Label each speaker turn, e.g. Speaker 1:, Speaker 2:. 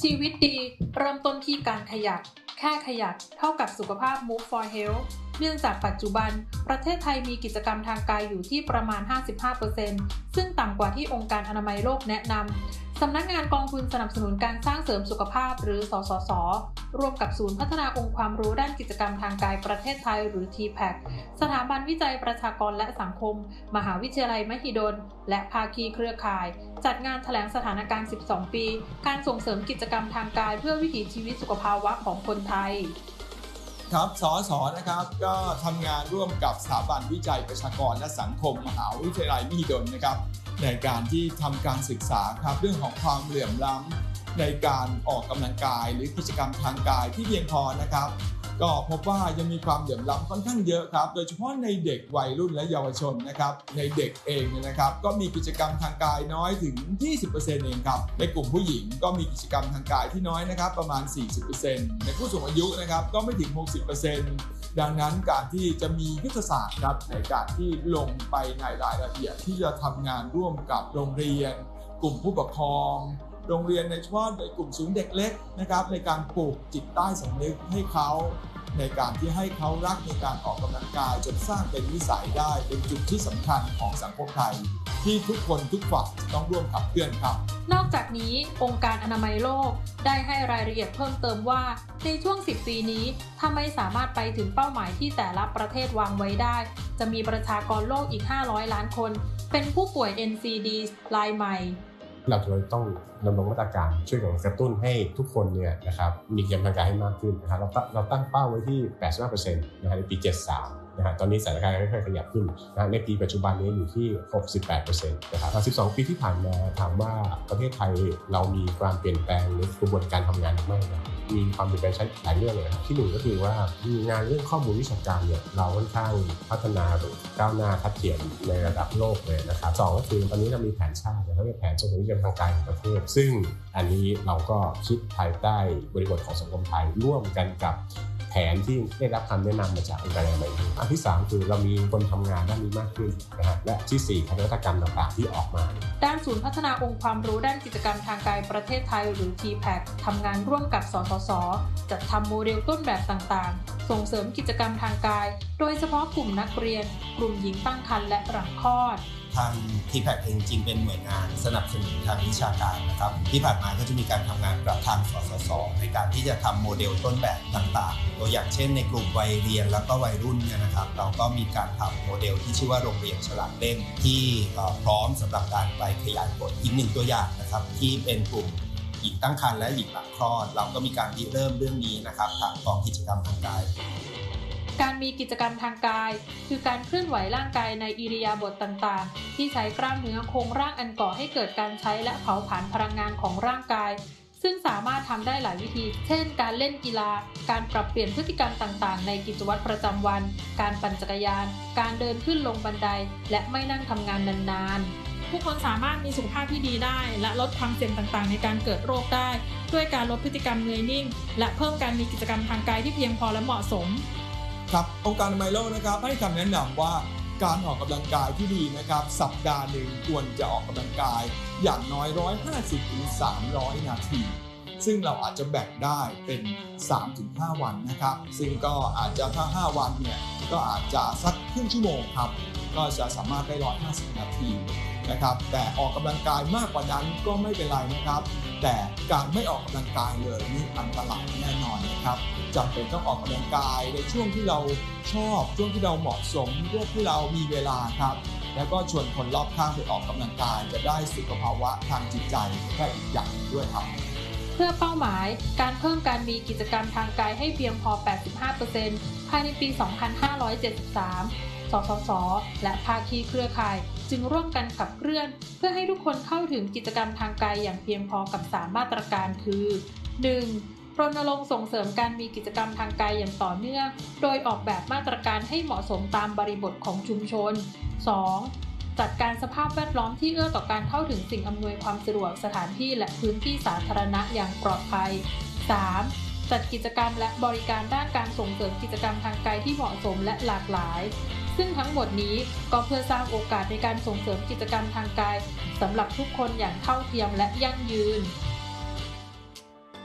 Speaker 1: ชีวิตดีเริ่มต้นที่การขยับ แค่ขยับเท่ากับสุขภาพ Move for Health เนื่องจากปัจจุบัน ประเทศไทยมีกิจกรรมทางกายอยู่ที่ประมาณ 55%ซึ่งต่ำกว่าที่องค์การอนามัยโลกแนะนำสำนักงานกองทุนสนับสนุนการสร้างเสริมสุขภาพหรือ สสส ร่วมกับศูนย์พัฒนาองค์ความรู้ด้านกิจกรรมทางกายประเทศไทยหรือ TPAC สถาบันวิจัยประชากรและสังคม มหาวิทยาลัยมหิดล และภาคีเครือข่าย จัดงานแถลงสถานการณ์ 12 ปี การส่งเสริมกิจกรรมทางกายเพื่อวิถีชีวิตสุขภาวะของคนไทย
Speaker 2: ครับสอสอนะครับ ก็ทำงานร่วมกับสถาบันวิจัยประชากรและสังคมมหาวิทยาลัยมหิดลนะครับ ในการที่ทำการศึกษาครับเรื่องของความเหลื่อมล้ำในการออกกำลังกายหรือกิจกรรมทางกายที่เพียงพอนะครับ ก็พบว่ายังมีความเหลื่อมล้ำค่อนข้างเยอะครับ โดยเฉพาะในเด็กวัยรุ่นและเยาวชนนะครับในเด็กเองเนี่ยนะครับ ก็มีกิจกรรมทางกายน้อยถึง 20%เองครับในกลุ่มผู้หญิงก็มีกิจกรรมทางกายที่น้อยนะครับประมาณ 40%ในผู้สูงอายุนะครับก็ไม่ถึง 60%ดังนั้นการที่จะมียุทธศาสตร์ครับในการที่ลงไปในรายละเอียดที่จะทำงานร่วมกับโรงเรียน กลุ่มผู้ปกครองโรงเรียนในเฉพาะในกลุ่มศูนย์เด็กเล็กนะครับในการปลูกจิตใต้สำนึกให้เขา ในการที่ให้เขารักในการออกกำลังกายจนสร้างเป็นนิสัยได้เป็นจุดที่สำคัญของสังคมไทย ที่ทุกคนทุกฝ่ายจะต้องร่วมขับเคลื่อนครับ
Speaker 1: นอกจากนี้องค์การอนามัยโลกได้ให้รายละเอียดเพิ่มเติมว่า ในช่วง 10 ปีนี้ถ้าไม่สามารถไปถึงเป้าหมายที่แต่ละประเทศวางไว้ได้ จะมีประชากรโลกอีก 500 ล้านคน เป็นผู้ป่วย NCD รายใหม่
Speaker 3: เราจะต้องดำรงมาตรการช่วยกันกระตุ้นให้ทุกคนเนี่ยนะครับมีกิจกรรมทางกายให้มากขึ้นนะครับเราตั้งเราตั้งเป้าไว้ที่ 85%นะครับในปี 73นะฮะตอนนี้สถานการณ์ค่อยๆขยับขึ้นนะในปีปัจจุบันนี้อยู่ที่ 68%นะครับ12 ปีที่ผ่านมาถามว่าประเทศไทยเรามีความเปลี่ยนแปลงในกระบวนการทำงานหรือไม่ มีความเปลี่ยนแปลงใช้หลายเรื่องเลยครับที่หนึ่งก็คือว่ามีงานเรื่องข้อมูลวิชาการเนี่ยเราค่อนข้างพัฒนาหรือก้าวหน้าทัดเทียมในระดับโลกเลยนะครับสองก็คือตอนนี้เรามีแผนชาติเขาเรียกแผนส่งเสริมกิจารรมทางกายของประเทศ ซึ่งอันนี้เราก็คิดภายใต้บริบทของสังคมไทยร่วมกันกับ แผนที่ได้รับคำแนะนำมาจากองค์การอนามัยอันที่ 3 คือเรามีคนทำงานด้านนี้มากขึ้นนะฮะและที่ 4 คณะวัตกรรมต่างๆที่ออกมา
Speaker 1: ด้านศูนย์พัฒนาองค์ความรู้ด้านกิจกรรมทางกายประเทศไทยหรือ TPAC ทำงานร่วมกับสสสจัดทำโมเดลต้นแบบต่างๆ ส่งเสริมกิจกรรมทางกาย โดยเฉพาะกลุ่มนักเรียน กลุ่มหญิงตั้งครรภ์และหลังคลอด
Speaker 4: ทางทีแพคเองจริงเป็นหน่วยงานสนับสนุนทางวิชาการนะครับที่ผ่านมาก็จะมีการทำงานกับทางสสสในการที่จะทำโมเดลต้นแบบต่างๆ ตัวอย่างเช่นในกลุ่มวัยเรียนแล้วก็วัยรุ่นเนี่ยนะครับ เราก็มีการทำโมเดลที่ชื่อว่าโรงเรียนฉลาดเล่นที่พร้อมสำหรับการไปขยายผลอีกหนึ่งตัวอย่างนะครับที่เป็นกลุ่มหญิงตั้งครรภ์และหญิงหลังคลอด เราก็มีการริเริ่มเรื่องนี้นะครับทางกองกิจกรรมทางกาย
Speaker 1: การมีกิจกรรมทางกาย คือการเคลื่อนไหวร่างกายในอิริยาบถต่างๆ ที่ใช้กล้ามเนื้อโครงร่างอันก่อให้เกิดการใช้และเผาผลาญพลังงานของร่างกาย ซึ่งสามารถทำได้หลายวิธี เช่น การเล่นกีฬา การปรับเปลี่ยนพฤติกรรมต่างๆ ในกิจวัตรประจำวัน การปั่นจักรยาน การเดินขึ้นลงบันได และไม่นั่งทำงานนานๆ ผู้คนสามารถมีสุขภาพที่ดีได้ และลดความเสี่ยงต่างๆ ในการเกิดโรคได้ ด้วยการลดพฤติกรรมเงยนิ่ง และเพิ่มการมีกิจกรรมทางกายที่เพียงพอและเหมาะสม
Speaker 2: ครับองค์การไมโลนะครับให้คำแนะนำว่าการออกกำลังกายที่ดีนะครับ สัปดาห์หนึ่งควรจะออกกำลังกายอย่างน้อย 150ถึง300 นาที ซึ่งเราอาจจะแบ่งได้เป็น 3-5 วันนะครับ ซึ่งก็อาจจะถ้า 5 วันเนี่ยก็อาจจะสักครึ่งชั่วโมงครับ ก็จะสามารถได้ 150 นาทีนะครับ แต่ออกกำลังกายมากกว่านั้นก็ไม่เป็นไรนะครับ แต่การไม่ออกกำลังกายเลยนี่อันตรายแน่นอนนะครับจำเป็นต้องออกกำลังกายในช่วงที่เราชอบ ช่วงที่เราเหมาะสมช่วงที่เรามีเวลาครับ แล้วก็ชวนคนรอบข้างไปออกกำลังกายจะได้สุขภาวะทางจิตใจแค่อีกอย่างหนึ่งด้วยครับ
Speaker 1: เพื่อเป้าหมายการเพิ่มการมีกิจกรรมทางกายให้เพียงพอ 85%ภายในปี 2573 สสส และภาคีเครือข่าย จึงร่วมกันขับเคลื่อน เพื่อให้ทุกคนเข้าถึงกิจกรรมทางกายอย่างเพียงพอกับ 3 มาตรการคือ 1. รณรงค์ส่งเสริมการมีกิจกรรมทางกายอย่างต่อเนื่อง โดยออกแบบมาตรการให้เหมาะสมตามบริบทของชุมชน 2. จัดการสภาพแวดล้อมที่เอื้อต่อการเข้าถึงสิ่งอำนวยความสะดวกสถานที่และพื้นที่สาธารณะอย่างปลอดภัย 3. จัดกิจกรรมและบริการด้านการส่งเสริมกิจกรรมทางกายที่เหมาะสมและหลากหลาย ซึ่งทั้งหมดนี้ก็เพื่อสร้างโอกาสในการส่งเสริมกิจกรรมทางกายสำหรับทุกคนอย่างเท่าเทียมและยั่งยืน